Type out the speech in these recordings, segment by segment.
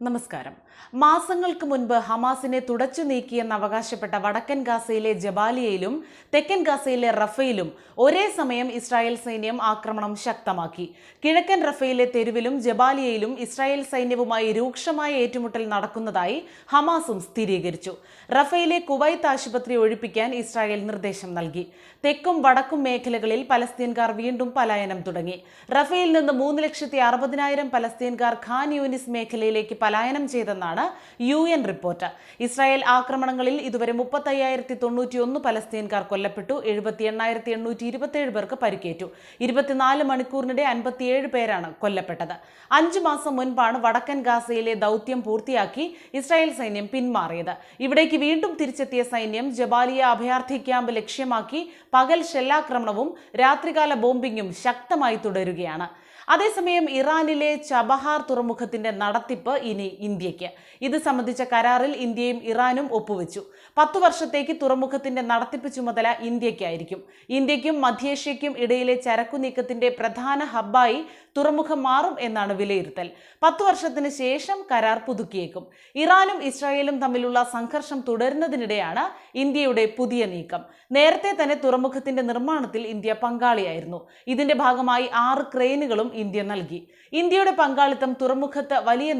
നമസ്കാരം. മാസങ്ങൾക്ക് മുൻപ് ഹമാസിനെ തുടച്ചു നീക്കിയെന്ന് അവകാശപ്പെട്ട വടക്കൻ ഗാസയിലെ ജബാലിയയിലും തെക്കൻ ഗാസയിലെ റഫയിലും ഒരേ സമയം ഇസ്രായേൽ സൈന്യം ആക്രമണം ശക്തമാക്കി. കിഴക്കൻ റഫയിലെ തെരുവിലും ജബാലിയയിലും ഇസ്രായേൽ സൈന്യവുമായി രൂക്ഷമായ ഏറ്റുമുട്ടൽ നടക്കുന്നതായി ഹമാസും സ്ഥിരീകരിച്ചു. റഫയിലെ കുവൈത്ത് ആശുപത്രി ഒഴിപ്പിക്കാൻ ഇസ്രായേൽ നിർദ്ദേശം നൽകി. തെക്കും വടക്കും മേഖലകളിൽ പലസ്തീൻകാർ വീണ്ടും പലായനം തുടങ്ങി. റഫയിൽ നിന്ന് മൂന്ന് ലക്ഷത്തി അറുപതിനായിരം പലസ്തീൻകാർ ഖാൻ യൂനിസ് മേഖലയിലേക്ക് പലായനം ചെയ്തെന്നാണ് യു എൻ റിപ്പോർട്ട്. ഇസ്രായേൽ ആക്രമണങ്ങളിൽ ഇതുവരെ മുപ്പത്തയ്യായിരത്തി തൊണ്ണൂറ്റിയൊന്ന് പലസ്തീൻകാർ കൊല്ലപ്പെട്ടു എഴുപത്തി എണ്ണായിരത്തി എണ്ണൂറ്റി ഇരുപത്തിയേഴ് പേർക്ക് പരിക്കേറ്റു. ഇരുപത്തിനാല് മണിക്കൂറിനിടെ അൻപത്തിയേഴ് പേരാണ് കൊല്ലപ്പെട്ടത്. അഞ്ചു മാസം മുൻപാണ് വടക്കൻ ഗാസയിലെ ദൗത്യം പൂർത്തിയാക്കി ഇസ്രായേൽ സൈന്യം പിന്മാറിയത്. ഇവിടേക്ക് വീണ്ടും തിരിച്ചെത്തിയ സൈന്യം ജബാലിയ അഭയാർത്ഥി ക്യാമ്പ് ലക്ഷ്യമാക്കി പകൽ ഷെല്ലാക്രമണവും രാത്രികാല ബോംബിങ്ങും ശക്തമായി തുടരുകയാണ്. അതേസമയം ഇറാനിലെ ചബഹാർ തുറമുഖത്തിന്റെ നടത്തിപ്പ് ഇനി ഇന്ത്യയ്ക്ക് ഇത് സംബന്ധിച്ച കരാറിൽ ഇന്ത്യയും ഇറാനും ഒപ്പുവെച്ചു. പത്തു വർഷത്തേക്ക് തുറമുഖത്തിന്റെ നടത്തിപ്പ് ചുമതല ഇന്ത്യക്കായിരിക്കും ഇന്ത്യക്കും മധ്യേഷ്യയ്ക്കും ഇടയിലെ ചരക്കു നീക്കത്തിന്റെ പ്രധാന ഹബ്ബായി തുറമുഖം മാറും എന്നാണ് വിലയിരുത്തൽ. പത്തു വർഷത്തിന് ശേഷം കരാർ പുതുക്കിയേക്കും. ഇറാനും ഇസ്രായേലും തമ്മിലുള്ള സംഘർഷം തുടരുന്നതിനിടെയാണ് ഇന്ത്യയുടെ പുതിയ നീക്കം. നേരത്തെ തന്നെ തുറമുഖത്തിന്റെ നിർമ്മാണത്തിൽ ഇന്ത്യ പങ്കാളിയായിരുന്നു. ഇതിന്റെ ഭാഗമായി ആറ് ക്രെയിനുകളും ഇന്ത്യ നൽകി. ഇന്ത്യയുടെ പങ്കാളിത്തം തുറമുഖത്ത് വലിയ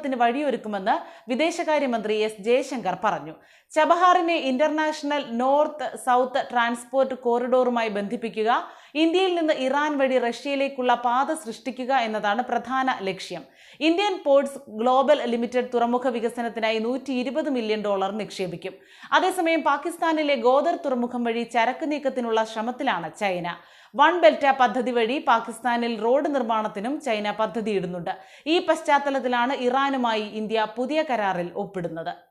നിക്ഷേപത്തിന് വഴിയൊരുക്കുമെന്ന് വിദേശകാര്യമന്ത്രി എസ് ജയശങ്കർ പറഞ്ഞു. ചബഹാറിനെ ഇന്റർനാഷണൽ നോർത്ത് സൗത്ത് ട്രാൻസ്പോർട്ട് കോറിഡോറുമായി ബന്ധിപ്പിക്കുക ഇന്ത്യയിൽ നിന്ന് ഇറാൻ വഴി റഷ്യയിലേക്കുള്ള പാത സൃഷ്ടിക്കുക എന്നതാണ് പ്രധാന ലക്ഷ്യം. ഇന്ത്യൻ പോർട്സ് ഗ്ലോബൽ ലിമിറ്റഡ് തുറമുഖ വികസനത്തിനായി നൂറ്റി ഇരുപത് മില്യൺ ഡോളർ നിക്ഷേപിക്കും. അതേസമയം പാകിസ്ഥാനിലെ ഗോദർ തുറമുഖം വഴി ചരക്ക് നീക്കത്തിനുള്ള ശ്രമത്തിലാണ് ചൈന. വൺ ബെൽറ്റ പദ്ധതി വഴി പാകിസ്ഥാനിൽ റോഡ് നിർമ്മാണത്തിനും ചൈന പദ്ധതിയിടുന്നുണ്ട്. ഈ പശ്ചാത്തലത്തിലാണ് ഇറാനുമായി ഇന്ത്യ പുതിയ കരാറിൽ ഒപ്പിടുന്നത്.